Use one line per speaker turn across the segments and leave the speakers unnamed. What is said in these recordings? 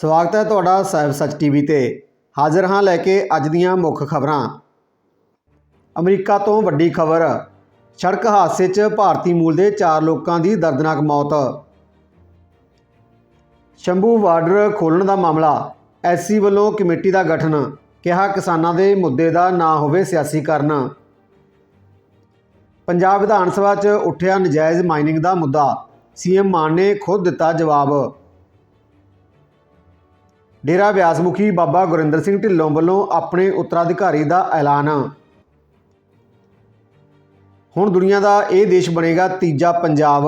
ਸਵਾਗਤ ਹੈ ਤੁਹਾਡਾ ਸਾਹਿਬ ਸੱਚ ਟੀਵੀ ਤੇ। ਹਾਜ਼ਰ ਹਾਂ ਲੈ ਕੇ ਅੱਜ ਦੀਆਂ ਮੁੱਖ ਖਬਰਾਂ। ਅਮਰੀਕਾ ਤੋਂ ਵੱਡੀ ਖਬਰ, ਸੜਕ ਹਾਦਸੇ 'ਚ ਭਾਰਤੀ ਮੂਲ ਦੇ 4 ਲੋਕਾਂ ਦੀ ਦਰਦਨਾਕ ਮੌਤ। ਸ਼ੰਭੂ ਬਾਰਡਰ ਖੋਲ੍ਹਣ ਦਾ ਮਾਮਲਾ, ਐਸਸੀ ਵੱਲੋਂ ਕਮੇਟੀ ਦਾ ਗਠਨ, ਕਿਹਾ ਕਿਸਾਨਾਂ ਦੇ ਮੁੱਦੇ ਦਾ ਨਾ ਹੋਵੇ ਸਿਆਸੀਕਰਨ ਪੰਜਾਬ ਵਿਧਾਨ ਸਭਾ 'ਚ ਉੱਠਿਆ ਨਜਾਇਜ਼ ਮਾਈਨਿੰਗ ਦਾ ਮੁੱਦਾ, ਸੀਐਮ ਮਾਨ ਨੇ ਖੁਦ ਦਿੱਤਾ ਜਵਾਬ। ਡੇਰਾ ਵਿਆਸ ਮੁਖੀ ਬਾਬਾ ਗੁਰਿੰਦਰ ਸਿੰਘ ਢਿੱਲੋਂ ਵੱਲੋਂ ਆਪਣੇ ਉੱਤਰਾਧਿਕਾਰੀ ਦਾ ਐਲਾਨ। ਹੁਣ ਦੁਨੀਆ ਦਾ ਇਹ ਦੇਸ਼ ਬਣੇਗਾ ਤੀਜਾ ਪੰਜਾਬ।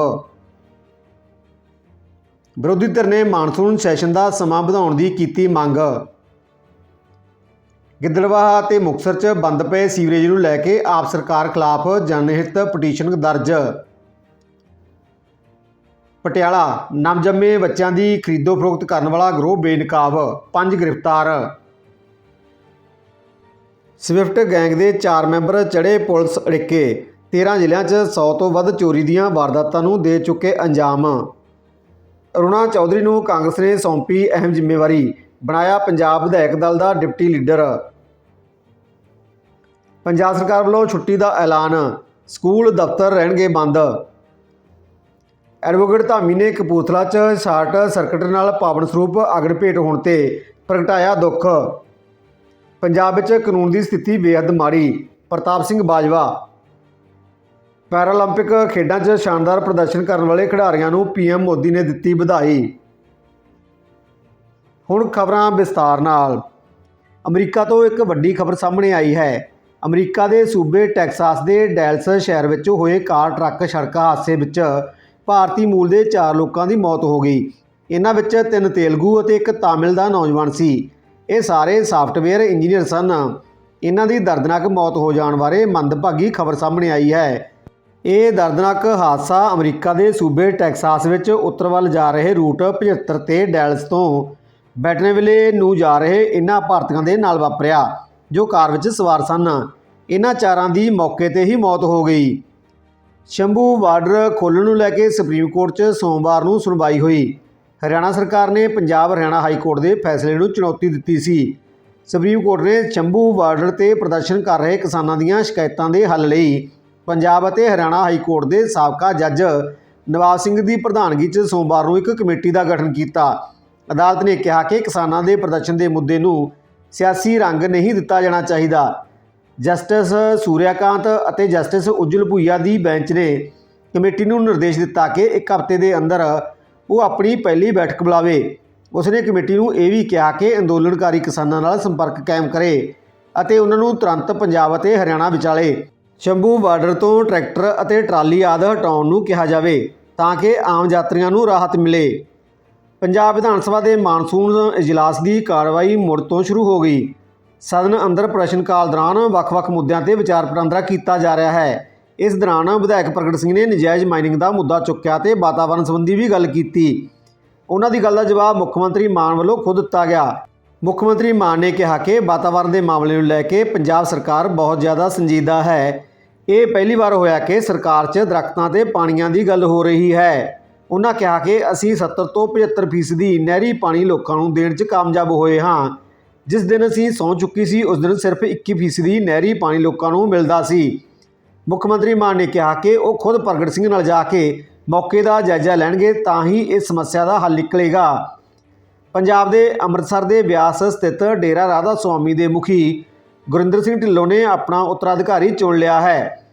ਵਿਰੋਧੀ ਧਿਰ ਨੇ ਮਾਨਸੂਨ ਸੈਸ਼ਨ ਦਾ ਸਮਾਂ ਵਧਾਉਣ ਦੀ ਕੀਤੀ ਮੰਗ। ਗਿੱਦੜਵਾਹਾ ਤੇ ਮੁਕਤਸਰ 'ਚ ਬੰਦ ਪਏ ਸੀਵਰੇਜ ਨੂੰ ਲੈ ਕੇ ਆਪ ਸਰਕਾਰ ਖਿਲਾਫ ਜਨਹਿਤ ਪਟੀਸ਼ਨ ਦਰਜ। ਪਟਿਆਲਾ, ਨਵਜੰਮੇ ਬੱਚਿਆਂ ਦੀ ਖਰੀਦੋ ਫਰੋਖਤ ਕਰਨ ਵਾਲਾ ਗਰੋਹ ਬੇਨਕਾਬ, ਪੰਜ ਗ੍ਰਿਫਤਾਰ। ਸਵਿਫਟ ਗੈਂਗ ਦੇ 4 ਮੈਂਬਰ ਚੜੇ ਪੁਲਿਸ ਅੜਿੱਕੇ 13 ਜ਼ਿਲ੍ਹਿਆਂ 'ਚ 100 ਤੋਂ ਵੱਧ ਚੋਰੀ ਦੀਆਂ ਵਾਰਦਾਤਾਂ ਨੂੰ ਦੇ ਚੁੱਕੇ ਅੰਜਾਮ। ਅਰੁਣਾ ਚੌਧਰੀ ਨੂੰ ਕਾਂਗਰਸ ਨੇ ਸੌਂਪੀ ਅਹਿਮ ਜ਼ਿੰਮੇਵਾਰੀ, ਬਣਾਇਆ ਪੰਜਾਬ ਵਿਧਾਇਕ ਦਲ ਦਾ ਡਿਪਟੀ ਲੀਡਰ। ਪੰਜਾਬ ਸਰਕਾਰ ਵੱਲੋਂ ਛੁੱਟੀ ਦਾ ਐਲਾਨ, ਸਕੂਲ ਦਫ਼ਤਰ ਰਹਿਣਗੇ ਬੰਦ। ਐਡਵੋਕੇਟ ਧਾਮੀ ਨੇ ਕਪੂਰਥਲਾ 'ਚ ਸ਼ਾਰਟ ਸਰਕਟ ਨਾਲ ਪਾਵਨ ਸਰੂਪ ਅਗਨ ਭੇਟ ਹੋਣ ਤੇ ਪ੍ਰਗਟਾਇਆ ਦੁੱਖ। ਪੰਜਾਬ ਵਿੱਚ ਕਾਨੂੰਨ ਦੀ ਸਥਿਤੀ ਬੇਹੱਦ ਮਾੜੀ। ਪ੍ਰਤਾਪ ਸਿੰਘ ਬਾਜਵਾ। ਪੈਰਾਲੰਪਿਕ ਖੇਡਾਂ 'ਚ ਸ਼ਾਨਦਾਰ ਪ੍ਰਦਰਸ਼ਨ ਕਰਨ ਵਾਲੇ ਖਿਡਾਰੀਆਂ ਨੂੰ ਪੀਐਮ ਮੋਦੀ ਨੇ ਦਿੱਤੀ ਵਧਾਈ। ਹੁਣ ਖਬਰਾਂ ਵਿਸਤਾਰ ਨਾਲ। ਅਮਰੀਕਾ ਤੋਂ ਇੱਕ ਵੱਡੀ ਖਬਰ ਸਾਹਮਣੇ ਆਈ ਹੈ। ਅਮਰੀਕਾ ਦੇ ਸੂਬੇ ਟੈਕਸਾਸ ਦੇ ਡੈਲਸ ਸ਼ਹਿਰ ਵਿੱਚ ਹੋਏ ਕਾਰ ਟਰੱਕ ਸੜਕ ਹਾਦਸੇ ਵਿੱਚ ਭਾਰਤੀ ਮੂਲ ਦੇ 4 ਲੋਕਾਂ ਦੀ ਮੌਤ ਹੋ ਗਈ। ਇਹਨਾਂ ਵਿੱਚ ਤਿੰਨ ਤੇਲਗੂ ਅਤੇ ਇੱਕ ਤਾਮਿਲ ਦਾ ਨੌਜਵਾਨ ਸੀ। ਇਹ ਸਾਰੇ ਸਾਫਟਵੇਅਰ ਇੰਜੀਨੀਅਰ ਸਨ। ਇਹਨਾਂ ਦੀ ਦਰਦਨਾਕ ਮੌਤ ਹੋ ਜਾਣ ਬਾਰੇ ਮੰਦਭਾਗੀ ਖਬਰ ਸਾਹਮਣੇ ਆਈ ਹੈ। ਇਹ ਦਰਦਨਾਕ ਹਾਦਸਾ ਅਮਰੀਕਾ ਦੇ ਸੂਬੇ ਟੈਕਸਾਸ ਵਿੱਚ ਉੱਤਰ ਵੱਲ ਜਾ ਰਹੇ ਰੂਟ 75 ਤੇ ਡੈਲਸ ਤੋਂ ਬੈਟਨੇਵਿਲੇ ਨੂੰ ਜਾ ਰਹੇ ਇਹਨਾਂ ਭਾਰਤੀਆਂ ਦੇ ਨਾਲ ਵਾਪਰਿਆ, ਜੋ ਕਾਰ ਵਿੱਚ ਸਵਾਰ ਸਨ। ਇਹਨਾਂ ਚਾਰਾਂ ਦੀ ਮੌਕੇ ਤੇ ਹੀ ਮੌਤ ਹੋ ਗਈ। ਸ਼ੰਭੂ ਬਾਰਡਰ ਖੋਲ੍ਹਣ ਨੂੰ ਲੈ ਕੇ ਸੁਪਰੀਮ ਕੋਰਟ 'ਚ ਸੋਮਵਾਰ ਨੂੰ ਸੁਣਵਾਈ ਹੋਈ। ਹਰਿਆਣਾ ਸਰਕਾਰ ਨੇ ਪੰਜਾਬ ਹਰਿਆਣਾ ਹਾਈ ਕੋਰਟ ਦੇ ਫੈਸਲੇ ਨੂੰ ਚੁਣੌਤੀ ਦਿੱਤੀ ਸੀ। ਸੁਪਰੀਮ ਕੋਰਟ ਨੇ ਸ਼ੰਭੂ ਬਾਰਡਰ ਤੇ ਪ੍ਰਦਰਸ਼ਨ ਕਰ ਰਹੇ ਕਿਸਾਨਾਂ ਦੀਆਂ ਸ਼ਿਕਾਇਤਾਂ ਦੇ ਹੱਲ ਲਈ ਪੰਜਾਬ ਅਤੇ ਹਰਿਆਣਾ ਹਾਈ ਕੋਰਟ ਦੇ ਸਾਬਕਾ ਜੱਜ ਨਵਾਬ ਸਿੰਘ ਦੀ ਪ੍ਰਧਾਨਗੀ 'ਚ ਸੋਮਵਾਰ ਨੂੰ ਇੱਕ ਕਮੇਟੀ ਦਾ ਗਠਨ ਕੀਤਾ। ਅਦਾਲਤ ਨੇ ਕਿਹਾ ਕਿ ਕਿਸਾਨਾਂ ਦੇ ਪ੍ਰਦਰਸ਼ਨ ਦੇ ਮੁੱਦੇ ਨੂੰ ਸਿਆਸੀ ਰੰਗ ਨਹੀਂ ਦਿੱਤਾ ਜਾਣਾ ਚਾਹੀਦਾ। ਜਸਟਿਸ ਸੂਰਿਆਕਾਂਤ ਅਤੇ ਜਸਟਿਸ ਉਜਲ ਭੁਈਆ ਦੀ ਬੈਂਚ ਨੇ ਕਮੇਟੀ ਨੂੰ ਨਿਰਦੇਸ਼ ਦਿੱਤਾ ਕਿ ਇੱਕ ਹਫ਼ਤੇ ਦੇ ਅੰਦਰ ਉਹ ਆਪਣੀ ਪਹਿਲੀ ਬੈਠਕ ਬੁਲਾਵੇ। ਉਸਨੇ ਕਮੇਟੀ ਨੂੰ ਇਹ ਵੀ ਕਿਹਾ ਕਿ ਅੰਦੋਲਨਕਾਰੀ ਕਿਸਾਨਾਂ ਨਾਲ ਸੰਪਰਕ ਕਾਇਮ ਕਰੇ ਅਤੇ ਉਹਨਾਂ ਨੂੰ ਤੁਰੰਤ ਪੰਜਾਬ ਅਤੇ ਹਰਿਆਣਾ ਵਿਚਾਲੇ ਸ਼ੰਭੂ ਬਾਰਡਰ ਤੋਂ ਟਰੈਕਟਰ ਅਤੇ ਟਰਾਲੀ ਆਦਿ ਹਟਾਉਣ ਨੂੰ ਕਿਹਾ ਜਾਵੇ ਤਾਂ ਕਿ ਆਮ ਯਾਤਰੀਆਂ ਨੂੰ ਰਾਹਤ ਮਿਲੇ। ਪੰਜਾਬ ਵਿਧਾਨ ਸਭਾ ਦੇ ਮਾਨਸੂਨ ਇਜਲਾਸ ਦੀ ਕਾਰਵਾਈ ਮੁੜ ਤੋਂ ਸ਼ੁਰੂ ਹੋ ਗਈ। ਸਦਨ ਅੰਦਰ ਪ੍ਰਸ਼ਨ ਕਾਲ ਦੌਰਾਨ ਵੱਖ-ਵੱਖ ਮੁੱਦਿਆਂ ਤੇ ਵਿਚਾਰ ਵਟਾਂਦਰਾ ਕੀਤਾ ਜਾ ਰਿਹਾ ਹੈ। ਇਸ ਦੌਰਾਨ ਵਿਧਾਇਕ ਪ੍ਰਗਟ ਸਿੰਘ ਨੇ ਨਜਾਇਜ਼ ਮਾਈਨਿੰਗ ਦਾ ਮੁੱਦਾ ਚੁੱਕਿਆ ਤੇ ਵਾਤਾਵਰਣ ਸੰਬੰਧੀ ਵੀ ਗੱਲ ਕੀਤੀ। ਉਹਨਾਂ ਦੀ ਗੱਲ ਦਾ ਜਵਾਬ ਮੁੱਖ ਮੰਤਰੀ ਮਾਨ ਵੱਲੋਂ ਖੁਦ ਦਿੱਤਾ ਗਿਆ। ਮੁੱਖ ਮੰਤਰੀ ਮਾਨ ਨੇ ਕਿਹਾ ਕਿ ਵਾਤਾਵਰਣ ਦੇ ਮਾਮਲੇ ਨੂੰ ਲੈ ਕੇ ਪੰਜਾਬ ਸਰਕਾਰ ਬਹੁਤ ਜ਼ਿਆਦਾ ਸੰਜੀਦਾ ਹੈ। ਇਹ ਪਹਿਲੀ ਵਾਰ ਹੋਇਆ ਕਿ ਸਰਕਾਰ 'ਚ ਦਰਖਤਾਂ ਤੇ ਪਾਣੀਆਂ ਦੀ ਗੱਲ ਹੋ ਰਹੀ ਹੈ। ਉਹਨਾਂ ਕਿਹਾ ਕਿ ਅਸੀਂ 70 ਤੋਂ 75 ਫੀਸਦੀ ਨਹਿਰੀ ਪਾਣੀ ਲੋਕਾਂ ਨੂੰ ਦੇਣ 'ਚ ਕਾਮਯਾਬ ਹੋਏ ਹਾਂ। ਜਿਸ ਦਿਨ ਅਸੀਂ ਸੌਂ ਚੁੱਕੀ ਸੀ, ਉਸ ਦਿਨ ਸਿਰਫ 21 ਫੀਸਦੀ ਨਹਿਰੀ ਪਾਣੀ ਲੋਕਾਂ ਨੂੰ ਮਿਲਦਾ ਸੀ। ਮੁੱਖ ਮੰਤਰੀ ਮਾਨ ਨੇ ਕਿਹਾ ਕਿ ਉਹ ਖੁਦ ਪ੍ਰਗਟ ਸਿੰਘ ਨਾਲ ਜਾ ਕੇ ਮੌਕੇ ਦਾ ਜਾਇਜ਼ਾ ਲੈਣਗੇ, ਤਾਂ ਹੀ ਇਸ ਸਮੱਸਿਆ ਦਾ ਹੱਲ ਨਿਕਲੇਗਾ। ਪੰਜਾਬ ਦੇ ਅੰਮ੍ਰਿਤਸਰ ਦੇ ਬਿਆਸ ਸਥਿਤ ਡੇਰਾ ਰਾਧਾ ਸੁਆਮੀ ਦੇ ਮੁਖੀ ਗੁਰਿੰਦਰ ਸਿੰਘ ਢਿੱਲੋਂ ਨੇ ਆਪਣਾ ਉੱਤਰਾਧਿਕਾਰੀ ਚੁਣ ਲਿਆ ਹੈ।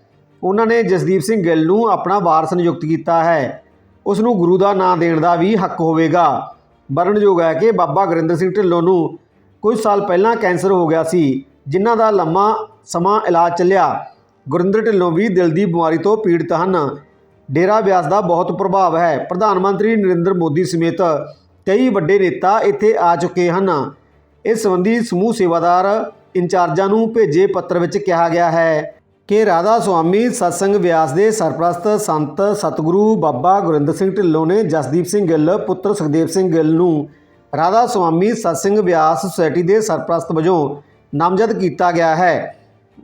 ਉਹਨਾਂ ਨੇ ਜਸਦੀਪ ਸਿੰਘ ਗਿੱਲ ਨੂੰ ਆਪਣਾ ਵਾਰਸ ਨਿਯੁਕਤ ਕੀਤਾ ਹੈ। ਉਸ ਨੂੰ ਗੁਰੂ ਦਾ ਨਾਂ ਦੇਣ ਦਾ ਵੀ ਹੱਕ ਹੋਵੇਗਾ। ਵਰਣਯੋਗ ਹੈ ਕਿ ਬਾਬਾ ਗੁਰਿੰਦਰ ਸਿੰਘ ਢਿੱਲੋਂ ਨੂੰ ਕੁਝ ਸਾਲ ਪਹਿਲਾਂ ਕੈਂਸਰ ਹੋ ਗਿਆ ਸੀ, ਜਿਨ੍ਹਾਂ ਦਾ ਲੰਮਾ ਸਮਾਂ ਇਲਾਜ ਚੱਲਿਆ। ਗੁਰਿੰਦਰ ਢਿੱਲੋਂ ਵੀ ਦਿਲ ਦੀ ਬਿਮਾਰੀ ਤੋਂ ਪੀੜਤ ਹਨ। ਡੇਰਾ ਬਿਆਸ ਦਾ ਬਹੁਤ ਪ੍ਰਭਾਵ ਹੈ। ਪ੍ਰਧਾਨ ਮੰਤਰੀ ਨਰਿੰਦਰ ਮੋਦੀ ਸਮੇਤ ਕਈ ਵੱਡੇ ਨੇਤਾ ਇੱਥੇ ਆ ਚੁੱਕੇ ਹਨ। ਇਸ ਸੰਬੰਧੀ ਸਮੂਹ ਸੇਵਾਦਾਰ ਇੰਚਾਰਜਾਂ ਨੂੰ ਭੇਜੇ ਪੱਤਰ ਵਿੱਚ ਕਿਹਾ ਗਿਆ ਹੈ ਕਿ ਰਾਧਾ ਸੁਆਮੀ ਸਤਸੰਗ ਵਿਆਸ ਦੇ ਸਰਪ੍ਰਸਤ ਸੰਤ ਸਤਿਗੁਰੂ ਬਾਬਾ ਗੁਰਿੰਦਰ ਸਿੰਘ ਢਿੱਲੋਂ ਨੇ ਜਸਦੀਪ ਸਿੰਘ ਗਿੱਲ, ਪੁੱਤਰ ਸੁਖਦੇਵ ਸਿੰਘ ਗਿੱਲ ਨੂੰ ਰਾਧਾ ਸੁਆਮੀ ਸਤਸੰਗ ਵਿਆਸ ਸੁਸਾਇਟੀ ਦੇ ਸਰਪ੍ਰਸਤ ਵਜੋਂ ਨਾਮਜ਼ਦ ਕੀਤਾ ਗਿਆ ਹੈ।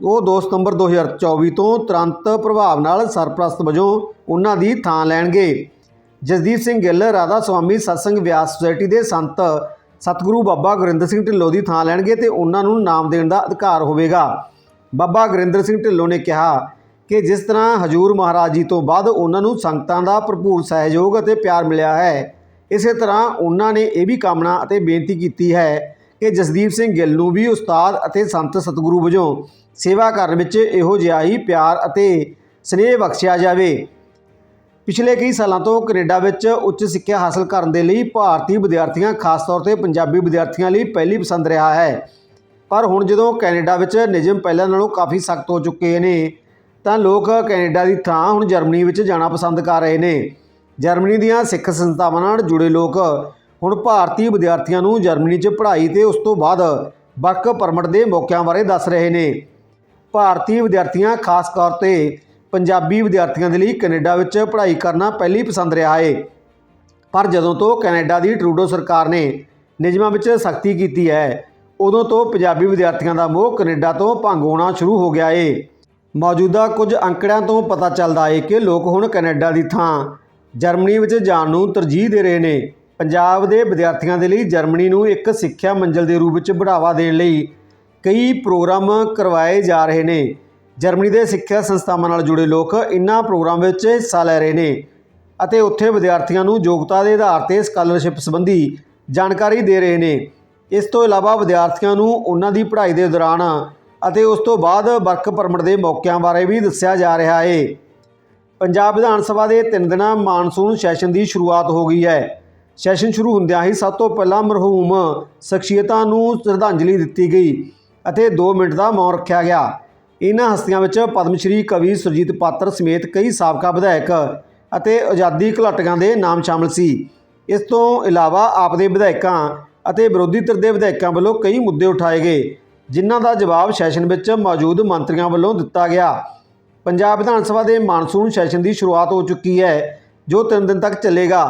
ਉਹ 2 ਸਤੰਬਰ 2024 ਤੋਂ ਤੁਰੰਤ ਪ੍ਰਭਾਵ ਨਾਲ ਸਰਪ੍ਰਸਤ ਵਜੋਂ ਉਹਨਾਂ ਦੀ ਥਾਂ ਲੈਣਗੇ। ਜਸਦੀਪ ਸਿੰਘ ਗਿੱਲ, ਰਾਧਾ ਸੁਆਮੀ ਸਤਸੰਗ ਵਿਆਸ ਸੁਸਾਇਟੀ ਦੇ ਸੰਤ ਸਤਿਗੁਰੂ ਬਾਬਾ ਗੁਰਿੰਦਰ ਸਿੰਘ ਢਿੱਲੋਂ ਦੀ ਥਾਂ ਲੈਣਗੇ ਤੇ ਉਹਨਾਂ ਨੂੰ ਨਾਮ ਦੇਣ ਦਾ ਅਧਿਕਾਰ ਹੋਵੇਗਾ। ਬਾਬਾ ਗੁਰਿੰਦਰ ਸਿੰਘ ਢਿੱਲੋਂ ਨੇ ਕਿਹਾ ਕਿ ਜਿਸ ਤਰ੍ਹਾਂ ਹਜੂਰ ਮਹਾਰਾਜ ਜੀ ਤੋਂ ਬਾਅਦ ਉਹਨਾਂ ਨੂੰ ਸੰਗਤਾਂ ਦਾ ਭਰਪੂਰ ਸਹਿਯੋਗ ਅਤੇ ਪਿਆਰ ਮਿਲਿਆ ਹੈ ਇਸੇ ਤਰ੍ਹਾਂ ਉਹਨਾਂ ਨੇ ਇਹ ਵੀ ਕਾਮਨਾ ਅਤੇ ਬੇਨਤੀ ਕੀਤੀ ਹੈ ਕਿ ਜਸਦੀਪ ਸਿੰਘ ਗਿੱਲ ਨੂੰ ਵੀ ਉਸਤਾਦ ਅਤੇ ਸੰਤ ਸਤਿਗੁਰੂ ਵਜੋਂ ਸੇਵਾ ਕਰਨ ਵਿੱਚ ਇਹੋ ਜਿਹਾ ਹੀ ਪਿਆਰ ਅਤੇ ਸਨੇਹ ਬਖਸ਼ਿਆ ਜਾਵੇ। ਪਿਛਲੇ ਕਈ ਸਾਲਾਂ ਤੋਂ ਕੈਨੇਡਾ ਵਿੱਚ ਉੱਚ ਸਿੱਖਿਆ ਹਾਸਲ ਕਰਨ ਦੇ ਲਈ ਭਾਰਤੀ ਵਿਦਿਆਰਥੀਆਂ, ਖਾਸ ਤੌਰ ਤੇ ਪੰਜਾਬੀ ਵਿਦਿਆਰਥੀਆਂ ਲਈ ਪਹਿਲੀ ਪਸੰਦ ਰਿਹਾ ਹੈ। ਪਰ ਹੁਣ ਜਦੋਂ ਕੈਨੇਡਾ ਵਿੱਚ ਨਿਯਮ ਪਹਿਲਾਂ ਨਾਲੋਂ ਕਾਫੀ ਸਖਤ ਹੋ ਚੁੱਕੇ ਨੇ, ਤਾਂ ਲੋਕ ਕੈਨੇਡਾ ਦੀ ਥਾਂ ਹੁਣ ਜਰਮਨੀ ਵਿੱਚ ਜਾਣਾ ਪਸੰਦ ਕਰ ਰਹੇ ਨੇ। ਜਰਮਨੀ ਦੀਆਂ ਸਿੱਖ ਸੰਸਥਾਵਾਂ ਨਾਲ ਜੁੜੇ ਲੋਕ ਹੁਣ ਭਾਰਤੀ ਵਿਦਿਆਰਥੀਆਂ ਨੂੰ ਜਰਮਨੀ 'ਚ ਪੜ੍ਹਾਈ ਤੇ ਉਸ ਤੋਂ ਬਾਅਦ ਵਰਕ ਪਰਮਿਟ ਦੇ ਮੌਕਿਆਂ ਬਾਰੇ ਦੱਸ ਰਹੇ ਨੇ। ਭਾਰਤੀ ਵਿਦਿਆਰਥੀਆਂ, ਖਾਸ ਤੌਰ ਤੇ ਪੰਜਾਬੀ ਵਿਦਿਆਰਥੀਆਂ ਦੇ ਲਈ ਕੈਨੇਡਾ ਵਿੱਚ ਪੜ੍ਹਾਈ ਕਰਨਾ ਪਹਿਲੀ ਪਸੰਦ ਰਿਹਾ ਏ ਪਰ ਜਦੋਂ ਤੋਂ ਕੈਨੇਡਾ ਦੀ ਟਰੂਡੋ ਸਰਕਾਰ ਨੇ ਨਿਯਮਾਂ ਵਿੱਚ ਸਖਤੀ ਕੀਤੀ ਹੈ, ਉਦੋਂ ਤੋਂ ਪੰਜਾਬੀ ਵਿਦਿਆਰਥੀਆਂ ਦਾ ਮੋਹ ਕੈਨੇਡਾ ਤੋਂ ਭੰਗ ਹੋਣਾ ਸ਼ੁਰੂ ਹੋ ਗਿਆ ਏ ਮੌਜੂਦਾ ਕੁਝ ਅੰਕੜਿਆਂ ਤੋਂ ਪਤਾ ਚੱਲਦਾ ਏ ਕਿ ਲੋਕ ਹੁਣ ਕੈਨੇਡਾ ਦੀ ਥਾਂ ਜਰਮਨੀ ਵਿੱਚ ਜਾਣ ਨੂੰ ਤਰਜੀਹ ਦੇ ਰਹੇ ਨੇ। ਪੰਜਾਬ ਦੇ ਵਿਦਿਆਰਥੀਆਂ ਦੇ ਲਈ ਜਰਮਨੀ ਨੂੰ ਇੱਕ ਸਿੱਖਿਆ ਮੰਜ਼ਿਲ ਦੇ ਰੂਪ ਵਿੱਚ ਬੜਾਵਾ ਦੇਣ ਲਈ ਕਈ ਪ੍ਰੋਗਰਾਮ ਕਰਵਾਏ ਜਾ ਰਹੇ ਨੇ। ਜਰਮਨੀ ਦੇ ਸਿੱਖਿਆ ਸੰਸਥਾਵਾਂ ਨਾਲ ਜੁੜੇ ਲੋਕ ਇਨ੍ਹਾਂ ਪ੍ਰੋਗਰਾਮ ਵਿੱਚ ਹਿੱਸਾ ਲੈ ਰਹੇ ਨੇ ਅਤੇ ਉੱਥੇ ਵਿਦਿਆਰਥੀਆਂ ਨੂੰ ਯੋਗਤਾ ਦੇ ਆਧਾਰ ਤੇ ਸਕਾਲਰਸ਼ਿਪ ਸੰਬੰਧੀ ਜਾਣਕਾਰੀ ਦੇ ਰਹੇ ਨੇ। ਇਸ ਤੋਂ ਇਲਾਵਾ ਵਿਦਿਆਰਥੀਆਂ ਨੂੰ ਉਹਨਾਂ ਦੀ ਪੜ੍ਹਾਈ ਦੇ ਦੌਰਾਨ ਅਤੇ ਉਸ ਤੋਂ ਬਾਅਦ ਵਰਕ ਪਰਮਿਟ ਦੇ ਮੌਕਿਆਂ ਬਾਰੇ ਵੀ ਦੱਸਿਆ ਜਾ ਰਿਹਾ ਹੈ। ਪੰਜਾਬ ਵਿਧਾਨ ਸਭਾ ਦੇ ਤਿੰਨ ਦਿਨਾਂ ਮਾਨਸੂਨ ਸੈਸ਼ਨ ਦੀ ਸ਼ੁਰੂਆਤ ਹੋ ਗਈ ਹੈ। ਸੈਸ਼ਨ ਸ਼ੁਰੂ ਹੁੰਦਿਆਂ ਹੀ ਸਭ ਤੋਂ ਪਹਿਲਾਂ ਮਰਹੂਮ ਸ਼ਖਸੀਅਤਾਂ ਨੂੰ ਸ਼ਰਧਾਂਜਲੀ ਦਿੱਤੀ ਗਈ ਅਤੇ 2 ਮਿੰਟ ਦਾ ਮੌਨ ਰੱਖਿਆ ਗਿਆ। ਇਹਨਾਂ ਹਸਤੀਆਂ ਵਿੱਚ ਪਦਮ ਸ਼੍ਰੀ ਕਵੀ ਸੁਰਜੀਤ ਪਾਤਰ ਸਮੇਤ ਕਈ ਸਾਬਕਾ ਵਿਧਾਇਕ ਅਤੇ ਆਜ਼ਾਦੀ ਘੁਲਾਟੀਆਂ ਦੇ ਨਾਮ ਸ਼ਾਮਲ ਸੀ। ਇਸ ਤੋਂ ਇਲਾਵਾ ਆਪ ਦੇ ਵਿਧਾਇਕਾਂ ਅਤੇ ਵਿਰੋਧੀ ਧਿਰ ਦੇ ਵਿਧਾਇਕਾਂ ਵੱਲੋਂ ਕਈ ਮੁੱਦੇ ਉਠਾਏ ਗਏ, ਜਿਨ੍ਹਾਂ ਦਾ ਜਵਾਬ ਸੈਸ਼ਨ ਵਿੱਚ ਮੌਜੂਦ ਮੰਤਰੀਆਂ ਵੱਲੋਂ ਦਿੱਤਾ ਗਿਆ। ਪੰਜਾਬ ਵਿਧਾਨ ਸਭਾ ਦੇ ਮਾਨਸੂਨ ਸੈਸ਼ਨ ਦੀ ਸ਼ੁਰੂਆਤ ਹੋ ਚੁੱਕੀ ਹੈ, ਜੋ 3 ਦਿਨ ਤੱਕ ਚੱਲੇਗਾ।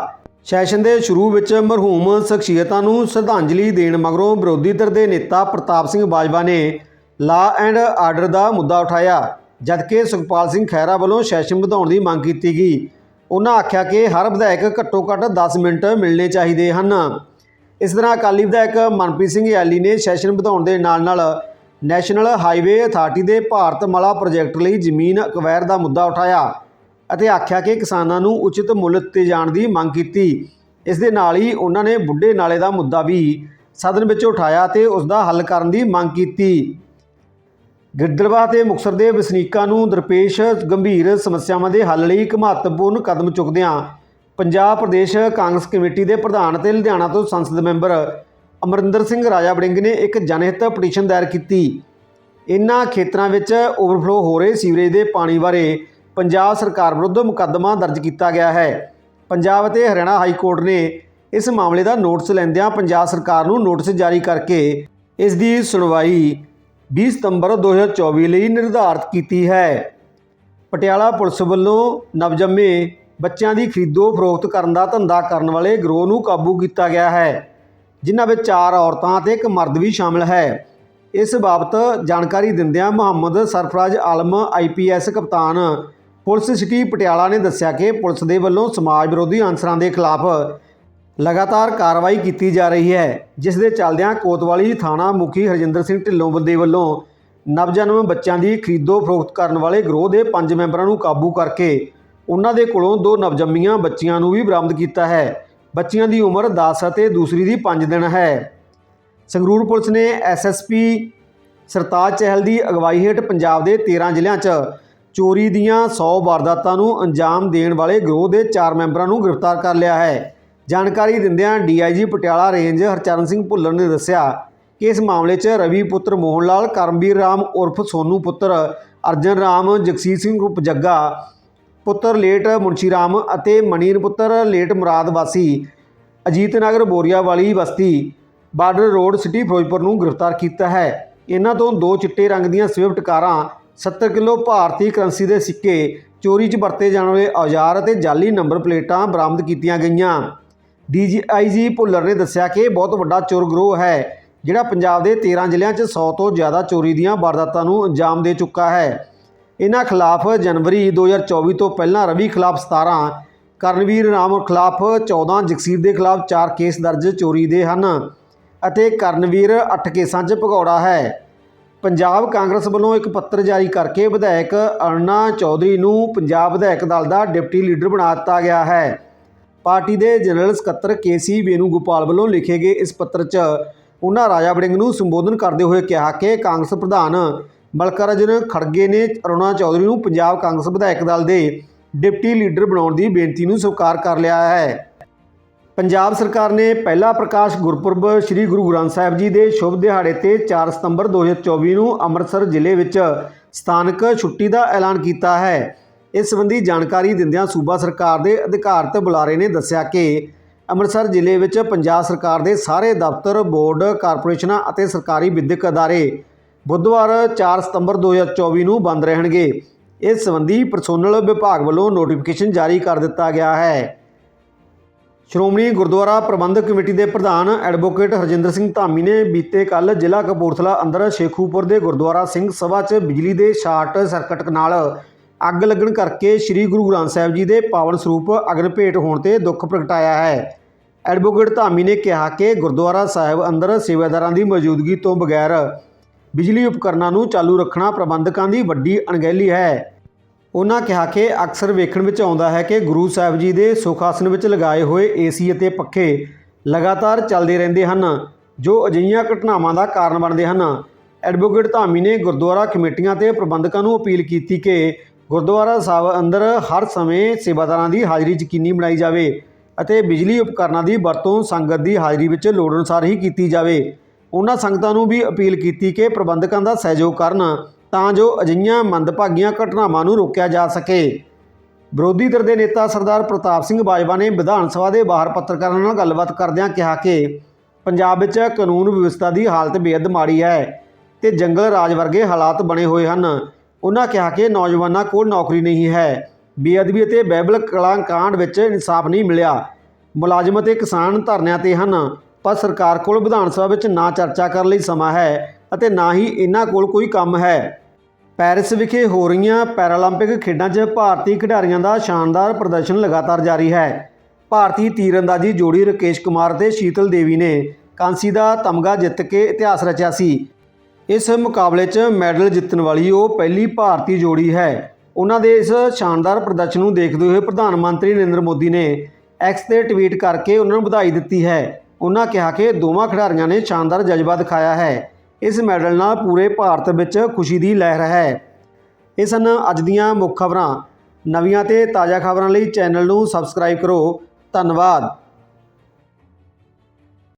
ਸੈਸ਼ਨ ਦੇ ਸ਼ੁਰੂ ਵਿੱਚ ਮਰਹੂਮ ਸ਼ਖਸੀਅਤਾਂ ਨੂੰ ਸ਼ਰਧਾਂਜਲੀ ਦੇਣ ਮਗਰੋਂ ਵਿਰੋਧੀ ਧਿਰ ਦੇ ਨੇਤਾ ਪ੍ਰਤਾਪ ਸਿੰਘ ਬਾਜਵਾ ਨੇ ਲਾ ਐਂਡ ਆਰਡਰ ਦਾ ਮੁੱਦਾ ਉਠਾਇਆ, ਜਦਕਿ ਸੁਖਪਾਲ ਸਿੰਘ ਖਹਿਰਾ ਵੱਲੋਂ ਸੈਸ਼ਨ ਵਧਾਉਣ ਦੀ ਮੰਗ ਕੀਤੀ ਗਈ। ਉਹਨਾਂ ਆਖਿਆ ਕਿ ਹਰ ਵਿਧਾਇਕ ਘੱਟੋ ਘੱਟ 10 ਮਿੰਟ ਮਿਲਣੇ ਚਾਹੀਦੇ ਹਨ। ਇਸ ਤਰ੍ਹਾਂ ਅਕਾਲੀ ਵਿਧਾਇਕ ਮਨਪ੍ਰੀਤ ਸਿੰਘ ਯਾਲੀ ਨੇ ਸੈਸ਼ਨ ਵਧਾਉਣ ਦੇ ਨਾਲ-ਨਾਲ ਨੈਸ਼ਨਲ ਹਾਈਵੇ ਅਥਾਰਟੀ ਦੇ ਭਾਰਤਮਾਲਾ ਪ੍ਰੋਜੈਕਟ ਲਈ ਜ਼ਮੀਨ ਅਕਵਾਇਰ ਦਾ ਮੁੱਦਾ ਉਠਾਇਆ ਅਤੇ ਆਖਿਆ ਕਿ ਕਿਸਾਨਾਂ ਨੂੰ ਉਚਿਤ ਮੁੱਲ ਦਿੱਤੇ ਜਾਣ ਦੀ ਮੰਗ ਕੀਤੀ। ਇਸ ਦੇ ਨਾਲ ਹੀ ਉਹਨਾਂ ਨੇ ਬੁੱਢੇ ਨਾਲੇ ਦਾ ਮੁੱਦਾ ਵੀ ਸਦਨ ਵਿੱਚ ਉਠਾਇਆ ਤੇ ਉਸ ਦਾ ਹੱਲ ਕਰਨ ਦੀ ਮੰਗ ਕੀਤੀ। ਗਿੱਦੜਬਾਹ ਤੇ ਮੁਕਤਸਰ ਦੇ ਵਸਨੀਕਾਂ ਨੂੰ ਦਰਪੇਸ਼ ਗੰਭੀਰ ਸਮੱਸਿਆਵਾਂ ਦੇ ਹੱਲ ਲਈ ਇੱਕ ਮਹੱਤਵਪੂਰਨ ਕਦਮ ਚੁੱਕਦਿਆਂ ਪੰਜਾਬ ਪ੍ਰਦੇਸ਼ ਕਾਂਗਰਸ ਕਮੇਟੀ ਦੇ ਪ੍ਰਧਾਨ ਅਤੇ ਲੁਧਿਆਣਾ ਤੋਂ ਸੰਸਦ ਮੈਂਬਰ ਅਮਰਿੰਦਰ ਸਿੰਘ ਰਾਜਾ ਬੜਿੰਗ ਨੇ ਇੱਕ ਜਨਹਿਤ ਪਟੀਸ਼ਨ ਦਾਇਰ ਕੀਤੀ। ਇਨ੍ਹਾਂ ਖੇਤਰਾਂ ਵਿੱਚ ਓਵਰਫਲੋ ਹੋ ਰਹੇ ਸੀਵਰੇਜ ਦੇ ਪਾਣੀ ਬਾਰੇ ਪੰਜਾਬ ਸਰਕਾਰ ਵਿਰੁੱਧ ਮੁਕੱਦਮਾ ਦਰਜ ਕੀਤਾ ਗਿਆ ਹੈ। ਪੰਜਾਬ ਅਤੇ ਹਰਿਆਣਾ ਹਾਈ ਕੋਰਟ ਨੇ ਇਸ ਮਾਮਲੇ ਦਾ ਨੋਟਿਸ ਲੈਂਦਿਆਂ ਪੰਜਾਬ ਸਰਕਾਰ ਨੂੰ ਨੋਟਿਸ ਜਾਰੀ ਕਰਕੇ ਇਸ ਦੀ ਸੁਣਵਾਈ 20 ਸਤੰਬਰ 2024 ਲਈ ਨਿਰਧਾਰਤ ਕੀਤੀ ਹੈ। ਪਟਿਆਲਾ ਪੁਲਿਸ ਵੱਲੋਂ ਨਵਜੰਮੇ ਬੱਚਿਆਂ ਦੀ ਖਰੀਦੋ ਫਰੋਖਤ ਕਰਨ ਦਾ ਧੰਦਾ ਕਰਨ ਵਾਲੇ ਗਰੋਹ ਨੂੰ ਕਾਬੂ ਕੀਤਾ ਗਿਆ ਹੈ। ਜਿਨ੍ਹਾਂ ਵਿੱਚ ਚਾਰ ਔਰਤਾਂ ਅਤੇ ਇੱਕ ਮਰਦ ਵੀ ਸ਼ਾਮਲ ਹੈ। ਇਸ ਬਾਬਤ ਜਾਣਕਾਰੀ ਦਿੰਦਿਆਂ ਮੁਹੰਮਦ ਸਰਫਰਾਜ਼ ਆਲਮ ਆਈਪੀਐਸ ਕਪਤਾਨ ਪੁਲਿਸ ਸਿਟੀ ਪਟਿਆਲਾ ਨੇ ਦੱਸਿਆ ਕਿ ਪੁਲਿਸ ਦੇ ਵੱਲੋਂ ਸਮਾਜ ਵਿਰੋਧੀ ਅਨਸਰਾਂ ਦੇ ਖਿਲਾਫ ਲਗਾਤਾਰ ਕਾਰਵਾਈ ਕੀਤੀ ਜਾ ਰਹੀ ਹੈ, ਜਿਸ ਦੇ ਚੱਲਦਿਆਂ ਕੋਤਵਾਲੀ ਥਾਣਾ ਮੁਖੀ ਹਰਜਿੰਦਰ ਸਿੰਘ ਢਿੱਲੋਂ ਦੇ ਵੱਲੋਂ ਨਵਜਨਮ ਬੱਚਿਆਂ ਦੀ ਖਰੀਦੋ ਫਰੋਖਤ ਕਰਨ ਵਾਲੇ ਗਰੋਹ ਦੇ ਪੰਜ ਮੈਂਬਰਾਂ ਨੂੰ ਕਾਬੂ ਕਰਕੇ ਉਹਨਾਂ ਦੇ ਕੋਲੋਂ ਦੋ ਨਵਜੰਮੀਆਂ ਬੱਚੀਆਂ ਨੂੰ ਵੀ ਬਰਾਮਦ ਕੀਤਾ ਹੈ। ਬੱਚੀਆਂ ਦੀ ਉਮਰ 10 ਅਤੇ ਦੂਸਰੀ ਦੀ 5 ਦਿਨ ਹੈ। ਸੰਗਰੂਰ ਪੁਲਿਸ ਨੇ ਐਸਐਸਪੀ ਸਰਤਾਜ ਚਹਿਲ ਦੀ ਅਗਵਾਈ ਹੇਠ ਪੰਜਾਬ ਦੇ 13 ਜ਼ਿਲ੍ਹਿਆਂ 'ਚ ਚੋਰੀ ਦੀਆਂ 100 ਵਾਰਦਾਤਾਂ ਨੂੰ ਅੰਜਾਮ ਦੇਣ ਵਾਲੇ ਗਰੋਹ ਦੇ 4 ਮੈਂਬਰਾਂ ਨੂੰ ਗ੍ਰਿਫਤਾਰ ਕਰ ਲਿਆ ਹੈ। ਜਾਣਕਾਰੀ ਦਿੰਦਿਆਂ ਡੀਆਈਜੀ ਪਟਿਆਲਾ ਰੇਂਜ ਹਰਚਰਨ ਸਿੰਘ ਭੁੱਲਰ ਨੇ ਦੱਸਿਆ ਕਿ ਇਸ ਮਾਮਲੇ 'ਚ ਰਵੀ ਪੁੱਤਰ ਮੋਹਨ ਲਾਲ ਕਰਮਵੀਰ ਰਾਮ ਉਰਫ ਸੋਨੂ ਪੁੱਤਰ, ਅਰਜਨ ਰਾਮ, ਜਗਸੀਰ ਸਿੰਘ ਰੂਪ ਜੱਗਾ ਪੁੱਤਰ ਲੇਟ ਮੁਨਸ਼ੀ ਰਾਮ ਅਤੇ ਮਨੀਰ ਪੁੱਤਰ ਲੇਟ ਮੁਰਾਦ ਵਾਸੀ ਅਜੀਤ ਨਗਰ ਬੋਰੀਆ ਵਾਲੀ ਬਸਤੀ ਬਾਰਡਰ ਰੋਡ ਸਿਟੀ ਫਿਰੋਜ਼ਪੁਰ ਨੂੰ ਗ੍ਰਿਫਤਾਰ ਕੀਤਾ ਹੈ। ਇਹਨਾਂ ਤੋਂ ਦੋ ਚਿੱਟੇ ਰੰਗ ਦੀਆਂ ਸਵਿਫਟ ਕਾਰਾਂ 70 ਕਿਲੋ ਭਾਰਤੀ ਕਰੰਸੀ ਦੇ ਸਿੱਕੇ, ਚੋਰੀ 'ਚ ਵਰਤੇ ਜਾਣ ਵਾਲੇ ਔਜ਼ਾਰ ਅਤੇ ਜਾਲੀ ਨੰਬਰ ਪਲੇਟਾਂ ਬਰਾਮਦ ਕੀਤੀਆਂ ਗਈਆਂ। ਡੀਜੀਆਈਜੀ ਭੁੱਲਰ ਨੇ ਦੱਸਿਆ ਕਿ ਬਹੁਤ ਵੱਡਾ ਚੋਰ ਗਰੋਹ ਹੈ, ਜਿਹੜਾ ਪੰਜਾਬ ਦੇ 13 ਜ਼ਿਲ੍ਹਿਆਂ 'ਚ 100 ਤੋਂ ਜ਼ਿਆਦਾ ਚੋਰੀ ਦੀਆਂ ਵਾਰਦਾਤਾਂ ਨੂੰ ਅੰਜਾਮ ਦੇ ਚੁੱਕਾ ਹੈ। ਇਹਨਾਂ ਖਿਲਾਫ ਜਨਵਰੀ 2024 ਤੋਂ ਪਹਿਲਾਂ ਰਵੀ ਖਿਲਾਫ 17 ਕਰਨਵੀਰ ਰਾਮ ਖਿਲਾਫ 14 ਜਗਸੀਰ ਦੇ ਖਿਲਾਫ 4 ਕੇਸ ਦਰਜ ਚੋਰੀ ਦੇ ਹਨ ਅਤੇ ਕਰਨਵੀਰ 8 ਕੇਸਾਂ 'ਚ ਭਗੌੜਾ ਹੈ। ਪੰਜਾਬ ਕਾਂਗਰਸ ਵੱਲੋਂ ਇੱਕ ਪੱਤਰ ਜਾਰੀ ਕਰਕੇ ਵਿਧਾਇਕ ਅਰੁਣਾ ਚੌਧਰੀ ਨੂੰ ਪੰਜਾਬ ਵਿਧਾਇਕ ਦਲ ਦਾ ਡਿਪਟੀ ਲੀਡਰ ਬਣਾ ਦਿੱਤਾ ਗਿਆ ਹੈ। ਪਾਰਟੀ ਦੇ ਜਨਰਲ ਸਕੱਤਰ ਕੇਸੀ ਵੇਨੂਗੋਪਾਲ ਵੱਲੋਂ ਲਿਖੇ ਗਏ ਇਸ ਪੱਤਰ 'ਚ ਉਹਨਾਂ ਰਾਜਾ ਵੜਿੰਗ ਨੂੰ ਸੰਬੋਧਨ ਕਰਦੇ ਹੋਏ ਕਿਹਾ ਕਿ ਕਾਂਗਰਸ ਪ੍ਰਧਾਨ ਮਲਕਾਰਜਨ ਖੜਗੇ ਨੇ ਅਰੁਣਾ ਚੌਧਰੀ ਨੂੰ ਪੰਜਾਬ ਕਾਂਗਰਸ ਵਿਧਾਇਕ ਦਲ ਦੇ ਡਿਪਟੀ ਲੀਡਰ ਬਣਾਉਣ ਦੀ ਬੇਨਤੀ ਨੂੰ ਸਵੀਕਾਰ ਕਰ ਲਿਆ ਹੈ। ਪੰਜਾਬ ਸਰਕਾਰ ਨੇ ਪਹਿਲਾ ਪ੍ਰਕਾਸ਼ ਗੁਰਪੁਰਬ ਸ੍ਰੀ ਗੁਰੂ ਗ੍ਰੰਥ ਸਾਹਿਬ ਜੀ ਦੇ ਸ਼ੁਭ ਦਿਹਾੜੇ ਤੇ 4 ਸਤੰਬਰ 2024 ਨੂੰ ਅੰਮ੍ਰਿਤਸਰ ਜ਼ਿਲ੍ਹੇ ਵਿੱਚ ਸਥਾਨਕ ਛੁੱਟੀ ਦਾ ਐਲਾਨ ਕੀਤਾ ਹੈ। ਇਸ ਸੰਬੰਧੀ ਜਾਣਕਾਰੀ ਦਿੰਦਿਆਂ ਸੂਬਾ ਸਰਕਾਰ ਦੇ ਅਧਿਕਾਰਤ ਬੁਲਾਰੇ ਨੇ ਦੱਸਿਆ ਕਿ ਅੰਮ੍ਰਿਤਸਰ ਜ਼ਿਲ੍ਹੇ ਵਿੱਚ ਪੰਜਾਬ ਸਰਕਾਰ ਦੇ ਸਾਰੇ ਦਫ਼ਤਰ, ਬੋਰਡ, ਕਾਰਪੋਰੇਸ਼ਨਾਂ ਅਤੇ ਸਰਕਾਰੀ ਵਿਦਿਅਕ ਅਦਾਰੇ ਬੁੱਧਵਾਰ 4 ਸਤੰਬਰ 2024 ਨੂੰ ਬੰਦ ਰਹਿਣਗੇ। ਇਸ ਸੰਬੰਧੀ ਪਰਸੋਨਲ ਵਿਭਾਗ ਵੱਲੋਂ ਨੋਟੀਫਿਕੇਸ਼ਨ ਜਾਰੀ ਕਰ ਦਿੱਤਾ ਗਿਆ ਹੈ। ਸ਼੍ਰੋਮਣੀ ਗੁਰਦੁਆਰਾ ਪ੍ਰਬੰਧਕ ਕਮੇਟੀ ਦੇ ਪ੍ਰਧਾਨ ਐਡਵੋਕੇਟ ਹਰਜਿੰਦਰ ਸਿੰਘ ਧਾਮੀ ਨੇ ਬੀਤੇ ਕੱਲ ਜ਼ਿਲ੍ਹਾ ਕਪੂਰਥਲਾ ਅੰਦਰ ਸ਼ੇਖੂਪੁਰ ਦੇ ਗੁਰਦੁਆਰਾ ਸਿੰਘ ਸਭਾ 'ਚ ਬਿਜਲੀ ਦੇ ਸ਼ਾਰਟ ਸਰਕਟ ਨਾਲ ਅੱਗ ਲੱਗਣ ਕਰਕੇ ਸ੍ਰੀ ਗੁਰੂ ਗ੍ਰੰਥ ਸਾਹਿਬ ਜੀ ਦੇ ਪਾਵਨ ਸਰੂਪ ਅਗਨ ਭੇਟ ਹੋਣ ਤੇ ਦੁੱਖ ਪ੍ਰਗਟਾਇਆ ਹੈ। ਐਡਵੋਕੇਟ ਧਾਮੀ ਨੇ ਕਿਹਾ ਕਿ ਗੁਰਦੁਆਰਾ ਸਾਹਿਬ ਅੰਦਰ ਸੇਵਾਦਾਰਾਂ ਦੀ ਮੌਜੂਦਗੀ ਤੋਂ ਬਗੈਰ ਬਿਜਲੀ ਉਪਕਰਨਾਂ ਨੂੰ ਚਾਲੂ ਰੱਖਣਾ ਪ੍ਰਬੰਧਕਾਂ ਦੀ ਵੱਡੀ ਅਣਗਹਿਲੀ ਹੈ। ਉਹਨਾਂ ਕਿਹਾ ਕਿ ਅਕਸਰ ਵੇਖਣ ਵਿੱਚ ਆਉਂਦਾ ਹੈ ਕਿ ਗੁਰੂ ਸਾਹਿਬ ਜੀ ਦੇ ਸੁਖ ਆਸਨ ਵਿੱਚ ਲਗਾਏ ਹੋਏ ਏਸੀ ਅਤੇ ਪੱਖੇ ਲਗਾਤਾਰ ਚੱਲਦੇ ਰਹਿੰਦੇ ਹਨ, ਜੋ ਅਜਿਹੀਆਂ ਘਟਨਾਵਾਂ ਦਾ ਕਾਰਨ ਬਣਦੇ ਹਨ। ਐਡਵੋਕੇਟ ਧਾਮੀ ਨੇ ਗੁਰਦੁਆਰਾ ਕਮੇਟੀਆਂ ਤੇ ਪ੍ਰਬੰਧਕਾਂ ਨੂੰ ਅਪੀਲ ਕੀਤੀ ਕਿ ਗੁਰਦੁਆਰਾ ਸਾਹਿਬ ਅੰਦਰ ਹਰ ਸਮੇਂ ਸੇਵਾਦਾਰਾਂ ਦੀ ਹਾਜ਼ਰੀ ਯਕੀਨੀ ਬਣਾਈ ਜਾਵੇ ਅਤੇ ਬਿਜਲੀ ਉਪਕਰਨਾਂ ਦੀ ਵਰਤੋਂ ਸੰਗਤ ਦੀ ਹਾਜ਼ਰੀ ਵਿੱਚ ਲੋੜ ਅਨੁਸਾਰ ਹੀ ਕੀਤੀ ਜਾਵੇ। ਉਹਨਾਂ ਸੰਗਤਾਂ ਨੂੰ ਵੀ ਅਪੀਲ ਕੀਤੀ ਕਿ ਪ੍ਰਬੰਧਕਾਂ ਦਾ ਸਹਿਯੋਗ ਕਰਨ ਤਾਂ ਜੋ ਅਜਿਹੀਆਂ ਮੰਦਭਾਗੀਆਂ ਘਟਨਾਵਾਂ ਨੂੰ ਰੋਕਿਆ ਜਾ ਸਕੇ। ਵਿਰੋਧੀ ਧਿਰ ਦੇ ਨੇਤਾ ਸਰਦਾਰ ਪ੍ਰਤਾਪ ਸਿੰਘ ਬਾਜਵਾ ਨੇ ਵਿਧਾਨ ਸਭਾ ਦੇ ਬਾਹਰ ਪੱਤਰਕਾਰਾਂ ਨਾਲ ਗੱਲਬਾਤ ਕਰਦਿਆਂ ਕਿਹਾ ਕਿ ਪੰਜਾਬ ਵਿੱਚ ਕਾਨੂੰਨ ਵਿਵਸਥਾ ਦੀ ਹਾਲਤ ਬੇਅਦ ਮਾੜੀ ਹੈ ਤੇ ਜੰਗਲ ਰਾਜ ਵਰਗੇ ਹਾਲਾਤ ਬਣੇ ਹੋਏ ਹਨ। ਉਹਨਾਂ ਕਿਹਾ ਕਿ ਨੌਜਵਾਨਾਂ ਕੋਲ ਨੌਕਰੀ ਨਹੀਂ ਹੈ। ਬੇਅਦਬੀ ਅਤੇ ਬਹਿਬਲ ਕਲਾਂ ਕਾਂਡ ਵਿੱਚ ਇਨਸਾਫ ਨਹੀਂ ਮਿਲਿਆ। ਮੁਲਾਜ਼ਮ ਅਤੇ ਕਿਸਾਨ ਧਰਨਿਆਂ ਤੇ ਹਨ। ਪਰ ਸਰਕਾਰ ਕੋਲ ਵਿਧਾਨ ਸਭਾ ਵਿੱਚ ਨਾ ਚਰਚਾ ਕਰਨ ਲਈ ਸਮਾਂ ਹੈ ਅਤੇ ਨਾ ਹੀ ਇਹਨਾਂ ਕੋਲ ਕੋਈ ਕੰਮ ਹੈ। ਪੈਰਿਸ ਵਿਖੇ ਹੋ ਰਹੀਆਂ ਪੈਰਾਲੰਪਿਕ ਖੇਡਾਂ 'ਚ ਭਾਰਤੀ ਖਿਡਾਰੀਆਂ ਦਾ ਸ਼ਾਨਦਾਰ ਪ੍ਰਦਰਸ਼ਨ ਲਗਾਤਾਰ ਜਾਰੀ ਹੈ। ਭਾਰਤੀ ਤੀਰਅੰਦਾਜ਼ੀ ਜੋੜੀ ਰਕੇਸ਼ ਕੁਮਾਰ ਤੇ ਸ਼ੀਤਲ ਦੇਵੀ ਨੇ ਕਾਂਸੀ ਦਾ ਤਮਗਾ ਜਿੱਤ ਕੇ ਇਤਿਹਾਸ ਰਚਿਆ ਸੀ। ਇਸ ਮੁਕਾਬਲੇ 'ਚ ਮੈਡਲ ਜਿੱਤਣ ਵਾਲੀ ਉਹ ਪਹਿਲੀ ਭਾਰਤੀ ਜੋੜੀ ਹੈ। ਉਹਨਾਂ ਦੇ ਇਸ ਸ਼ਾਨਦਾਰ ਪ੍ਰਦਰਸ਼ਨ ਨੂੰ ਦੇਖਦੇ ਹੋਏ ਪ੍ਰਧਾਨ ਮੰਤਰੀ ਨਰਿੰਦਰ ਮੋਦੀ ਨੇ ਐਕਸ ਤੇ ਟਵੀਟ ਕਰਕੇ ਉਹਨਾਂ ਨੂੰ ਵਧਾਈ ਦਿੱਤੀ ਹੈ। ਉਹਨਾਂ ਕਿਹਾ ਕਿ ਦੋਵਾਂ ਖਿਡਾਰੀਆਂ ਨੇ ਸ਼ਾਨਦਾਰ ਜਜ਼ਬਾ ਦਿਖਾਇਆ ਹੈ। ਇਸ ਮੈਡਲ ਨਾਲ ਪੂਰੇ ਭਾਰਤ ਵਿੱਚ ਖੁਸ਼ੀ ਦੀ ਲਹਿਰ ਹੈ। ਇਹ ਸਨ ਅੱਜ ਦੀਆਂ ਮੁੱਖ ਖਬਰਾਂ। ਨਵੀਆਂ ਤੇ ਤਾਜ਼ਾ ਖਬਰਾਂ ਲਈ ਚੈਨਲ ਨੂੰ ਸਬਸਕ੍ਰਾਈਬ ਕਰੋ। ਧੰਨਵਾਦ।